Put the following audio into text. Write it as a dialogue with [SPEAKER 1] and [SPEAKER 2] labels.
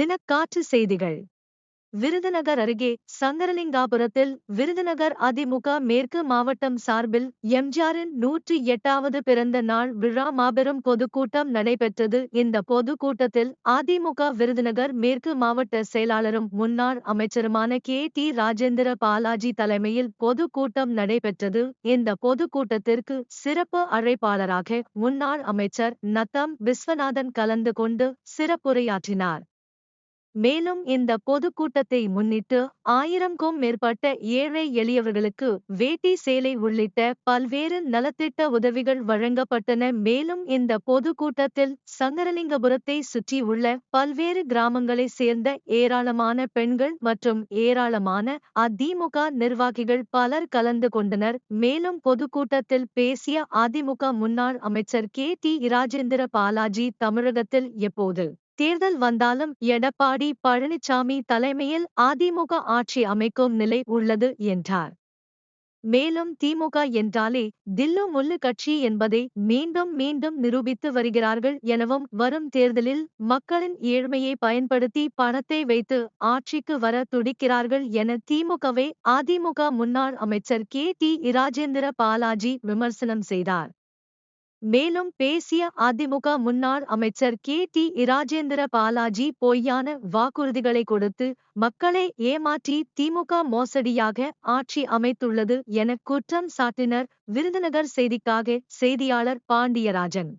[SPEAKER 1] தினக்காற்று செய்திகள். விருதுநகர் அருகே சங்கரலிங்காபுரத்தில் விருதுநகர் அதிமுக மேற்கு மாவட்டம் சார்பில் எம்ஜிஆரின் நூற்றி எட்டாவது பிறந்த நாள் விழா மாபெரும் பொதுக்கூட்டம் நடைபெற்றது. இந்த பொதுக்கூட்டத்தில் அதிமுக விருதுநகர் மேற்கு மாவட்ட செயலாளரும் முன்னாள் அமைச்சருமான கே. டி. ராஜேந்திர பாலாஜி தலைமையில் பொதுக்கூட்டம் நடைபெற்றது. இந்த பொதுக்கூட்டத்திற்கு சிறப்பு அழைப்பாளராக முன்னாள் அமைச்சர் நத்தம் விஸ்வநாதன் கலந்து கொண்டு சிறப்புரையாற்றினார். மேலும் இந்த பொதுக்கூட்டத்தை முன்னிட்டு ஆயிரம்க்கும் மேற்பட்ட ஏழை எளியவர்களுக்கு வேட்டி சேலை உள்ளிட்ட பல்வேறு நலத்திட்ட உதவிகள் வழங்கப்பட்டன. மேலும் இந்த பொதுக்கூட்டத்தில் சங்கரலிங்கபுரத்தை சுற்றியுள்ள பல்வேறு கிராமங்களைச் சேர்ந்த ஏராளமான பெண்கள் மற்றும் ஏராளமான அதிமுக நிர்வாகிகள் பலர் கலந்து கொண்டனர். மேலும் பொதுக்கூட்டத்தில் பேசிய அதிமுக முன்னாள் அமைச்சர் கே டி ராஜேந்திர பாலாஜி தமிழகத்தில் எப்போது தேர்தல் வந்தாலும் எடப்பாடி பழனிசாமி தலைமையில் அதிமுக ஆட்சி அமைக்கும் நிலை உள்ளது என்றார். மேலும் திமுக என்றாலே தில்லு முள்ளு கட்சி என்பதை மீண்டும் மீண்டும் நிரூபித்து வருகிறார்கள் எனவும் வரும் தேர்தலில் மக்களின் ஏழ்மையை பயன்படுத்தி பணத்தை வைத்து ஆட்சிக்கு வர துடிக்கிறார்கள் என திமுகவை அதிமுக முன்னாள் அமைச்சர் கே டி இராஜேந்திர பாலாஜி விமர்சனம் செய்தார். மேலும் பேசிய அதிமுக முன்னாள் அமைச்சர் கே. டி. இராஜேந்திர பாலாஜி பொய்யான வாக்குறுதிகளை கொடுத்து மக்களை ஏமாற்றி திமுக மோசடியாக ஆட்சி அமைத்துள்ளது என குற்றம் சாட்டினர் விருதுநகர் செய்திக்காக செய்தியாளர் பாண்டியராஜன்.